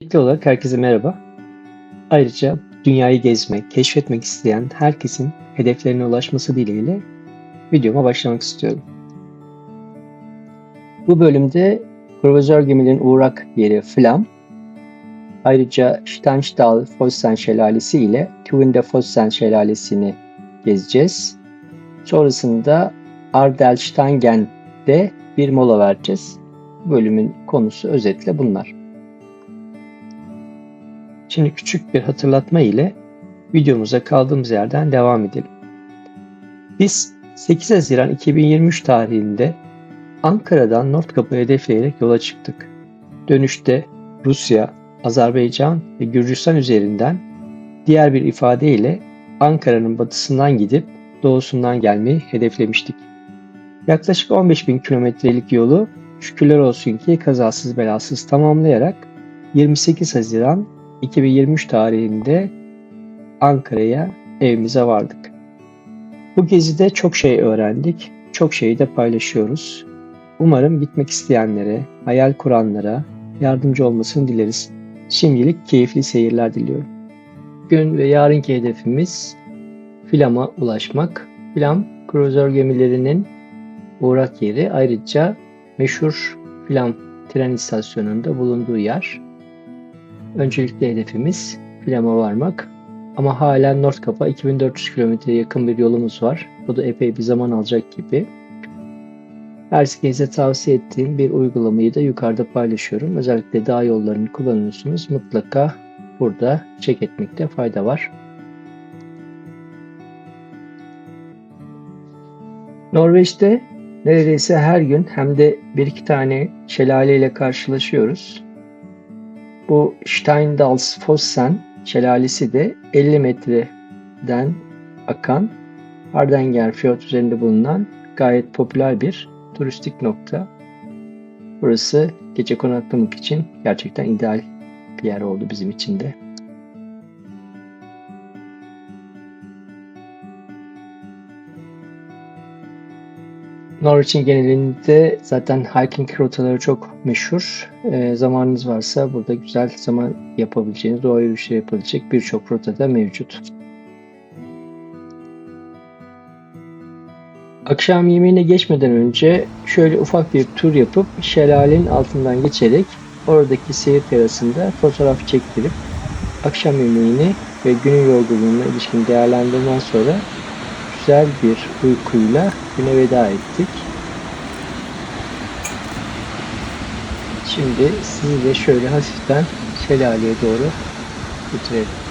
İlk olarak herkese merhaba. Ayrıca dünyayı gezmek, keşfetmek isteyen herkesin hedeflerine ulaşması dileğiyle videoma başlamak istiyorum. Bu bölümde kruvazör gemilerin uğrak yeri Flam, ayrıca Steinstall Fossen Şelalesi ile Twinde Fossen Şelalesi'ni gezeceğiz. Sonrasında Ardelstangen'de bir mola vereceğiz. Bölümün konusu özetle bunlar. Şimdi küçük bir hatırlatma ile videomuza kaldığımız yerden devam edelim. Biz 8 Haziran 2023 tarihinde Ankara'dan Nordkapı hedefleyerek yola çıktık. Dönüşte Rusya, Azerbaycan ve Gürcistan üzerinden diğer bir ifadeyle Ankara'nın batısından gidip doğusundan gelmeyi hedeflemiştik. Yaklaşık 15 bin kilometrelik yolu şükürler olsun ki kazasız belasız tamamlayarak 28 Haziran 2023 tarihinde Ankara'ya evimize vardık. Bu gezide çok şey öğrendik, çok şeyi de paylaşıyoruz. Umarım gitmek isteyenlere, hayal kuranlara yardımcı olmasını dileriz. Şimdilik keyifli seyirler diliyorum. Bugün ve yarınki hedefimiz Flam'a ulaşmak. Flam, kruzör gemilerinin uğrak yeri. Ayrıca meşhur Flam tren istasyonunda bulunduğu yer. Öncelikli hedefimiz Flam'a varmak. Ama hala Nordkap'a 2400 kilometreye yakın bir yolumuz var. Bu da epey bir zaman alacak gibi. Herkese tavsiye ettiğim bir uygulamayı da yukarıda paylaşıyorum. Özellikle dağ yollarını kullanıyorsunuz. Mutlaka burada çek etmekte fayda var. Norveç'te neredeyse her gün hem de bir iki tane şelale ile karşılaşıyoruz. Bu Steindalsfossen şelalesi de 50 metreden akan Hardanger Fjord üzerinde bulunan gayet popüler bir turistik nokta. Burası gece konaklamak için gerçekten ideal bir yer oldu bizim için de. Norwich'in genelinde zaten hiking rotaları çok meşhur. E, zamanınız varsa burada güzel zaman yapabileceğiniz, doğa yürüyüşleri yapabilecek birçok rotada mevcut. Akşam yemeğine geçmeden önce şöyle ufak bir tur yapıp şelalenin altından geçerek oradaki seyir terasında fotoğraf çektirip akşam yemeğini ve günün yorgunluğuna ilişkin değerlendirmeden sonra güzel bir uykuyla güne veda ettik. Şimdi sizi de şöyle hafiften şelaleye doğru götürelim.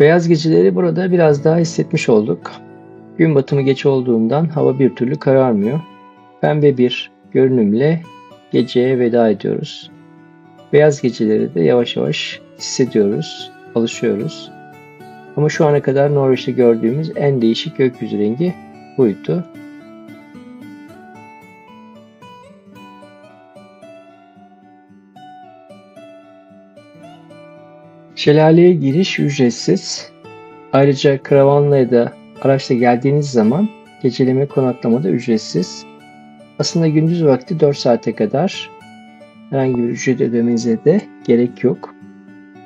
Beyaz geceleri burada biraz daha hissetmiş olduk. Gün batımı geç olduğundan hava bir türlü kararmıyor. Pembe bir görünümle geceye veda ediyoruz. Beyaz geceleri de yavaş yavaş hissediyoruz, alışıyoruz. Ama şu ana kadar Norveç'te gördüğümüz en değişik gökyüzü rengi buydu. Şelaleye giriş ücretsiz. Ayrıca karavanla ya da araçla geldiğiniz zaman geceleme konaklama da ücretsiz. Aslında gündüz vakti 4 saate kadar herhangi bir ücret ödemenize de gerek yok.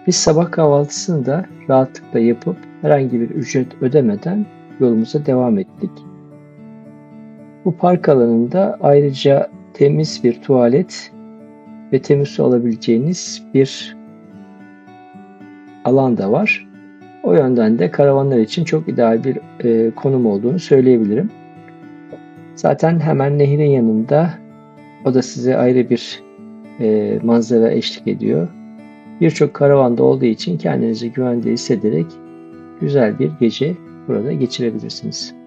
Biz sabah kahvaltısını da rahatlıkla yapıp herhangi bir ücret ödemeden yolumuza devam ettik. Bu park alanında ayrıca temiz bir tuvalet ve temiz su alabileceğiniz bir alan da var. O yönden de karavanlar için çok ideal bir e, konum olduğunu söyleyebilirim. Zaten hemen nehrin yanında o da size ayrı bir e, manzara eşlik ediyor. Birçok karavanda olduğu için kendinizi güvende hissederek güzel bir gece burada geçirebilirsiniz.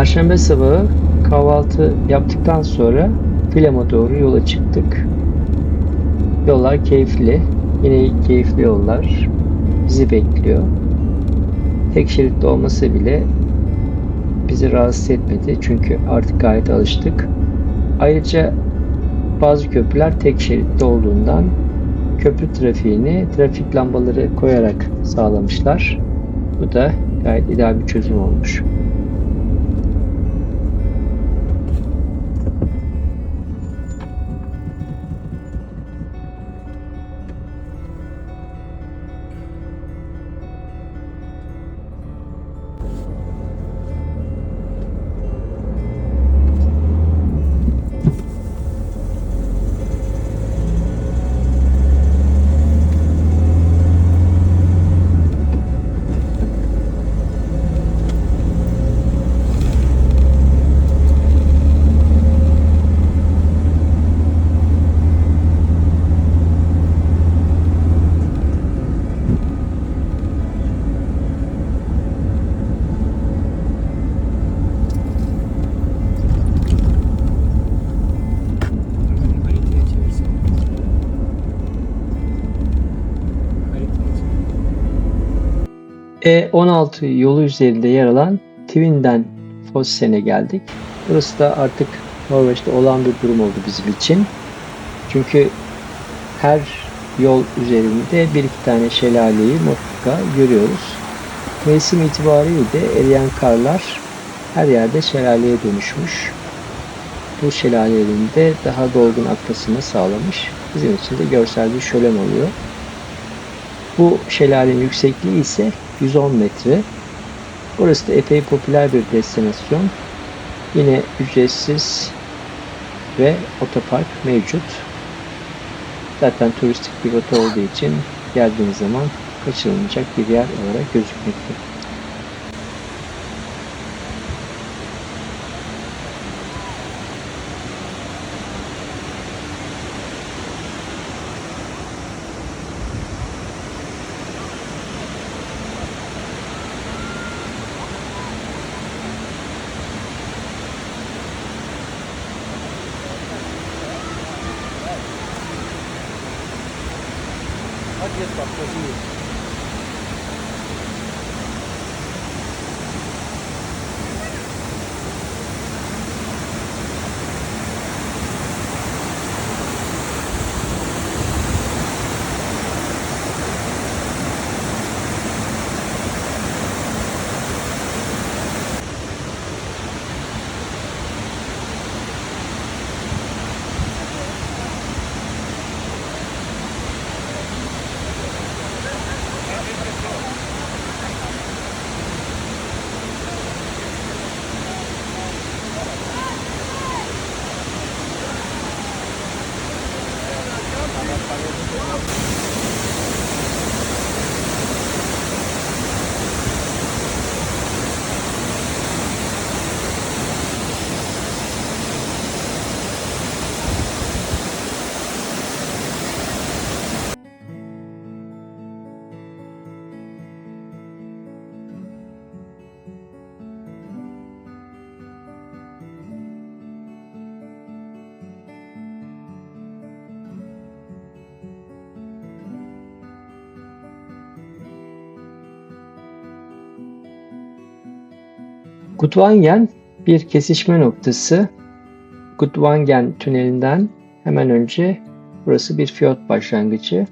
Perşembe sabahı kahvaltı yaptıktan sonra Filem'e doğru yola çıktık. Yollar keyifli. Yine keyifli yollar bizi bekliyor. Tek şeritli olması bile bizi rahatsız etmedi. Çünkü artık gayet alıştık. Ayrıca bazı köprüler tek şeritli olduğundan köprü trafiğini trafik lambaları koyarak sağlamışlar. Bu da gayet ideal bir çözüm olmuş. E16 yolu üzerinde yer alan Tvinden Fossen'e geldik. Burası da artık Norveç'te olan bir durum oldu bizim için. Çünkü her yol üzerinde bir iki tane şelaleyi mutlaka görüyoruz. Mevsim itibariyle eriyen karlar her yerde şelaleye dönüşmüş. Bu şelalelerin de daha dolgun akmasını sağlamış. Bizim için de görsel bir şölen oluyor. Bu şelalenin yüksekliği ise 110 metre. Burası da epey popüler bir destinasyon. Yine ücretsiz ve otopark mevcut. Zaten turistik bir rota olduğu için geldiğiniz zaman kaçırılmayacak bir yer olarak gözükmekte. Gudvangen bir kesişme noktası. Gudvangen tünelinden hemen önce burası bir fiyot başlangıcı.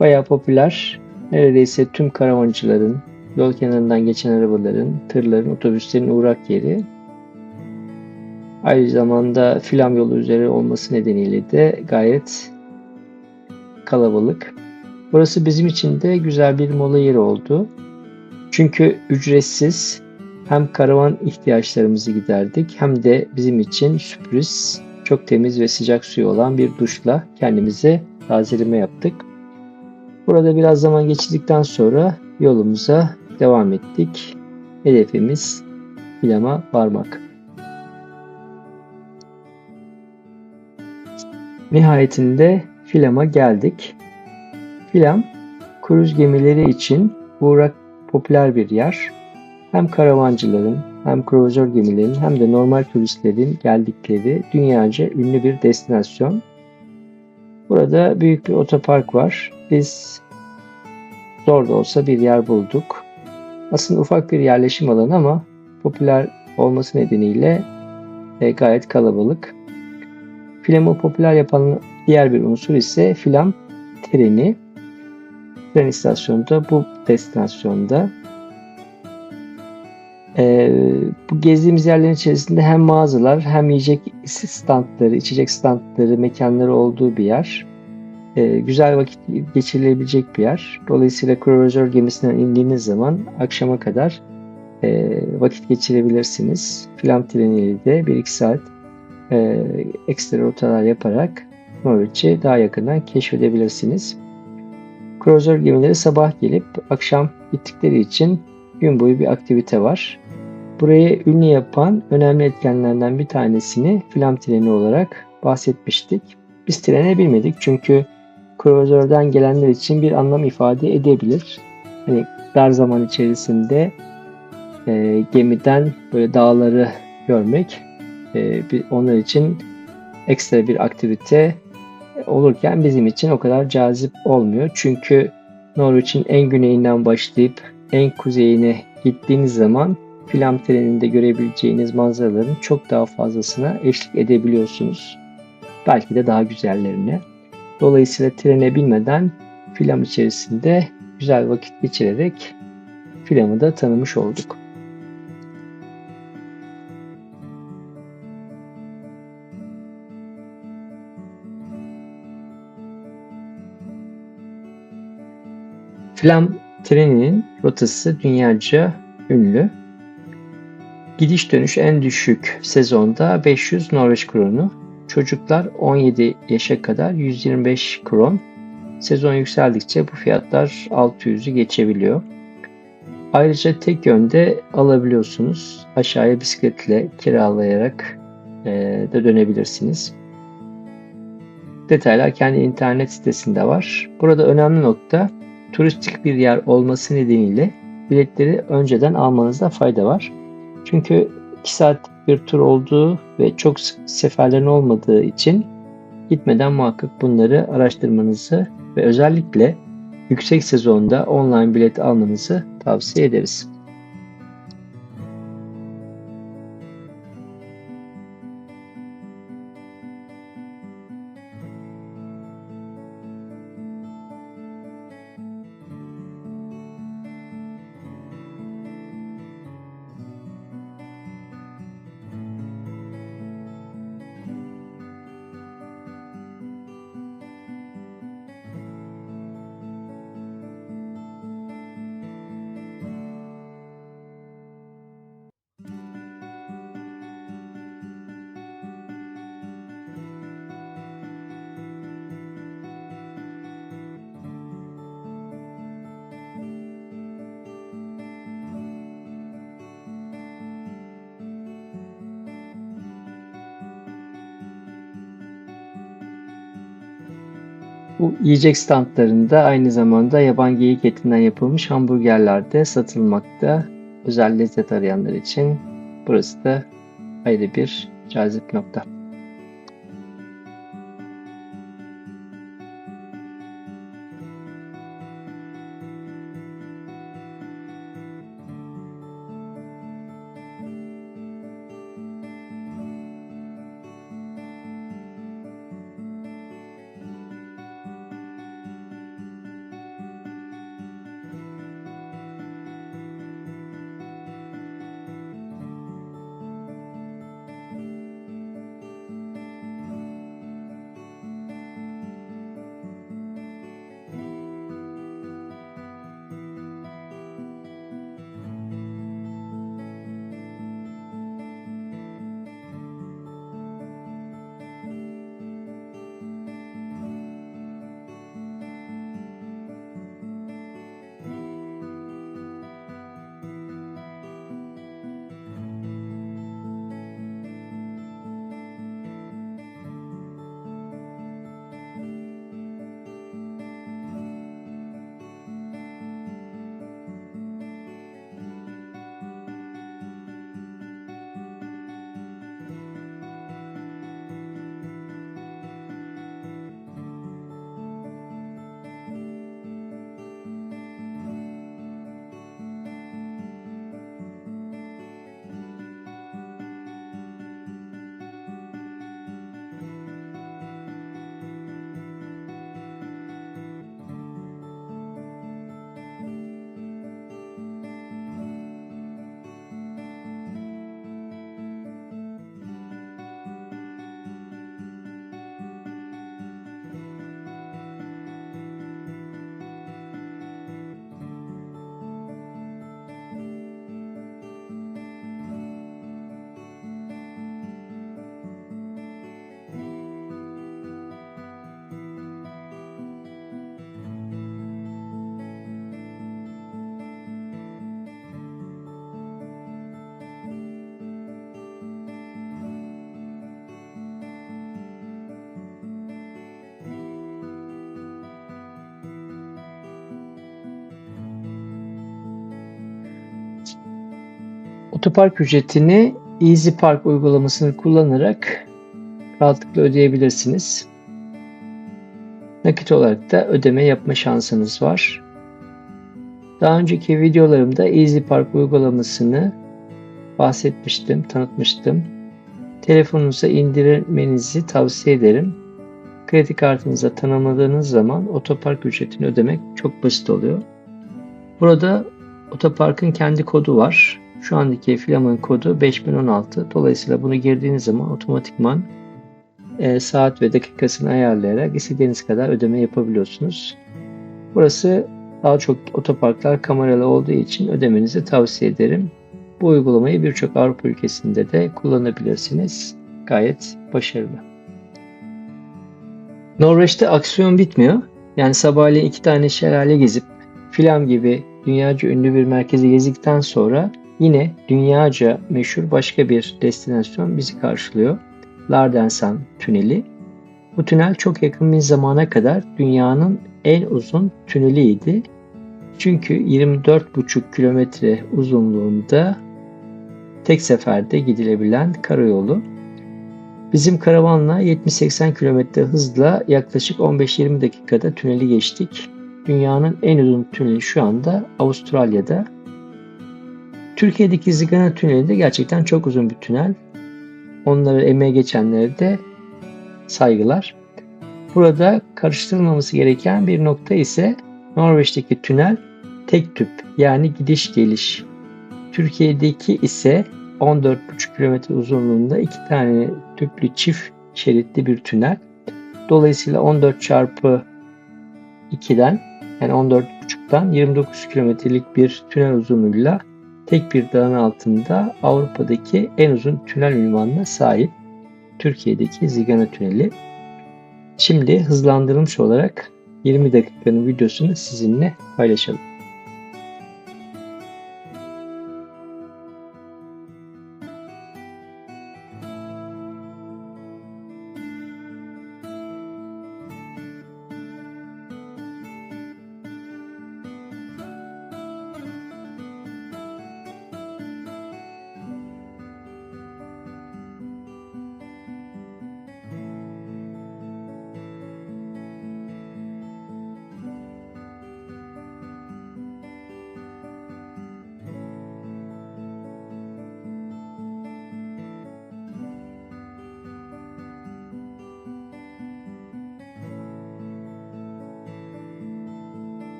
Bayağı popüler. Neredeyse tüm karavancıların, yol kenarından geçen arabaların, tırların, otobüslerin uğrak yeri. Aynı zamanda filam yolu üzeri olması nedeniyle de gayet kalabalık. Burası bizim için de güzel bir mola yeri oldu. Çünkü ücretsiz hem karavan ihtiyaçlarımızı giderdik hem de bizim için sürpriz çok temiz ve sıcak suyu olan bir duşla kendimize tazeleme yaptık. Burada biraz zaman geçirdikten sonra yolumuza devam ettik. Hedefimiz Filam'a varmak. Nihayetinde Filam'a geldik. Filam, kruz gemileri için uğrak popüler bir yer hem karavancıların hem kruvazör gemilerin hem de normal turistlerin geldikleri dünyaca ünlü bir destinasyon. Burada büyük bir otopark var. Biz zor da olsa bir yer bulduk. Aslında ufak bir yerleşim alanı ama popüler olması nedeniyle e, gayet kalabalık. Filamı popüler yapan diğer bir unsur ise filam treni. Tren istasyonu da bu destinasyonda. Ee, bu gezdiğimiz yerlerin içerisinde hem mağazalar hem yiyecek standları, içecek standları, mekanları olduğu bir yer. Ee, güzel vakit geçirilebilecek bir yer. Dolayısıyla kruvazör gemisinden indiğiniz zaman akşama kadar e, vakit geçirebilirsiniz. Flam treniyle de 1-2 saat e, ekstra rotalar yaparak Norwich'i daha yakından keşfedebilirsiniz. Kruvazör gemileri sabah gelip akşam gittikleri için gün boyu bir aktivite var. Burayı ünlü yapan önemli etkenlerden bir tanesini flam treni olarak bahsetmiştik. Biz trene binmedik çünkü kruvazörden gelenler için bir anlam ifade edebilir. Hani dar zaman içerisinde e, gemiden böyle dağları görmek e, bir, onlar için ekstra bir aktivite olurken bizim için o kadar cazip olmuyor. Çünkü Norwich'in en güneyinden başlayıp en kuzeyine gittiğiniz zaman Flam treninde görebileceğiniz manzaraların çok daha fazlasına eşlik edebiliyorsunuz. Belki de daha güzellerine. Dolayısıyla trene binmeden Flam içerisinde güzel vakit geçirerek Flam'ı da tanımış olduk. Flam treninin rotası dünyaca ünlü. Gidiş dönüş en düşük sezonda 500 Norveç kronu. Çocuklar 17 yaşa kadar 125 kron. Sezon yükseldikçe bu fiyatlar 600'ü geçebiliyor. Ayrıca tek yönde alabiliyorsunuz. Aşağıya bisikletle kiralayarak e, de dönebilirsiniz. Detaylar kendi internet sitesinde var. Burada önemli nokta turistik bir yer olması nedeniyle biletleri önceden almanızda fayda var. Çünkü 2 saat bir tur olduğu ve çok sık seferlerin olmadığı için gitmeden muhakkak bunları araştırmanızı ve özellikle yüksek sezonda online bilet almanızı tavsiye ederiz. Bu yiyecek standlarında aynı zamanda yaban geyik etinden yapılmış hamburgerler de satılmakta. Özel lezzet arayanlar için burası da ayrı bir cazip nokta. Otopark ücretini Easy Park uygulamasını kullanarak rahatlıkla ödeyebilirsiniz. Nakit olarak da ödeme yapma şansınız var. Daha önceki videolarımda Easy Park uygulamasını bahsetmiştim, tanıtmıştım. Telefonunuza indirmenizi tavsiye ederim. Kredi kartınıza tanımladığınız zaman otopark ücretini ödemek çok basit oluyor. Burada otoparkın kendi kodu var. Şu andaki filamın kodu 5016. Dolayısıyla bunu girdiğiniz zaman otomatikman e, saat ve dakikasını ayarlayarak istediğiniz kadar ödeme yapabiliyorsunuz. Burası daha çok otoparklar kameralı olduğu için ödemenizi tavsiye ederim. Bu uygulamayı birçok Avrupa ülkesinde de kullanabilirsiniz. Gayet başarılı. Norveç'te aksiyon bitmiyor. Yani sabahleyin iki tane şelale gezip filan gibi dünyaca ünlü bir merkezi gezdikten sonra yine dünyaca meşhur başka bir destinasyon bizi karşılıyor. Lardensan Tüneli. Bu tünel çok yakın bir zamana kadar dünyanın en uzun tüneliydi. Çünkü 24,5 kilometre uzunluğunda tek seferde gidilebilen karayolu. Bizim karavanla 70-80 km hızla yaklaşık 15-20 dakikada tüneli geçtik. Dünyanın en uzun tüneli şu anda Avustralya'da. Türkiye'deki Zigana Tüneli de gerçekten çok uzun bir tünel. Onları emeğe geçenlere de saygılar. Burada karıştırılmaması gereken bir nokta ise Norveç'teki tünel tek tüp yani gidiş geliş. Türkiye'deki ise 14,5 kilometre uzunluğunda iki tane tüplü çift şeritli bir tünel. Dolayısıyla 14 çarpı 2'den yani 14,5'tan 29 kilometrelik bir tünel uzunluğuyla tek bir dağın altında Avrupa'daki en uzun tünel ünvanına sahip Türkiye'deki Zigana Tüneli. Şimdi hızlandırılmış olarak 20 dakikanın videosunu sizinle paylaşalım.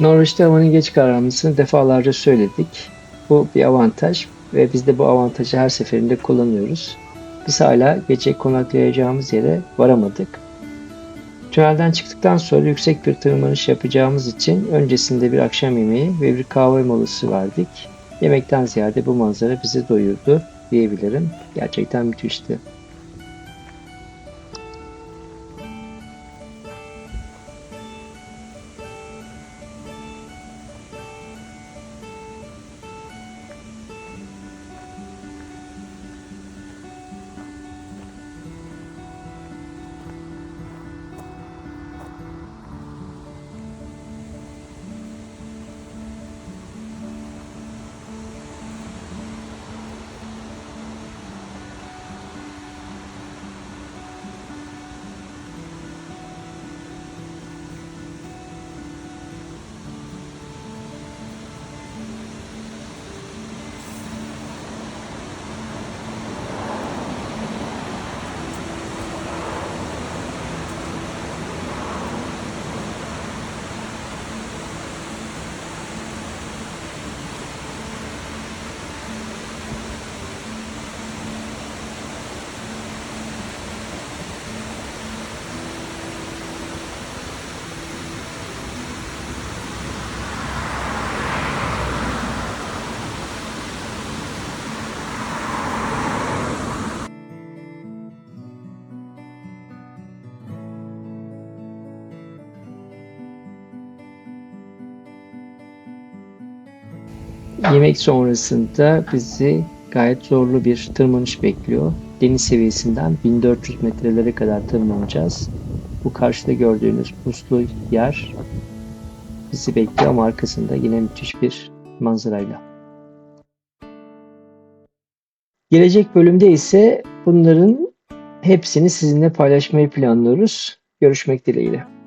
Norveç'te havanın geç kararmasını defalarca söyledik. Bu bir avantaj ve biz de bu avantajı her seferinde kullanıyoruz. Biz hala gece konaklayacağımız yere varamadık. Tünelden çıktıktan sonra yüksek bir tırmanış yapacağımız için öncesinde bir akşam yemeği ve bir kahve molası verdik. Yemekten ziyade bu manzara bizi doyurdu diyebilirim. Gerçekten müthişti. Yemek sonrasında bizi gayet zorlu bir tırmanış bekliyor. Deniz seviyesinden 1400 metrelere kadar tırmanacağız. Bu karşıda gördüğünüz puslu yer bizi bekliyor ama arkasında yine müthiş bir manzarayla. Gelecek bölümde ise bunların hepsini sizinle paylaşmayı planlıyoruz. Görüşmek dileğiyle.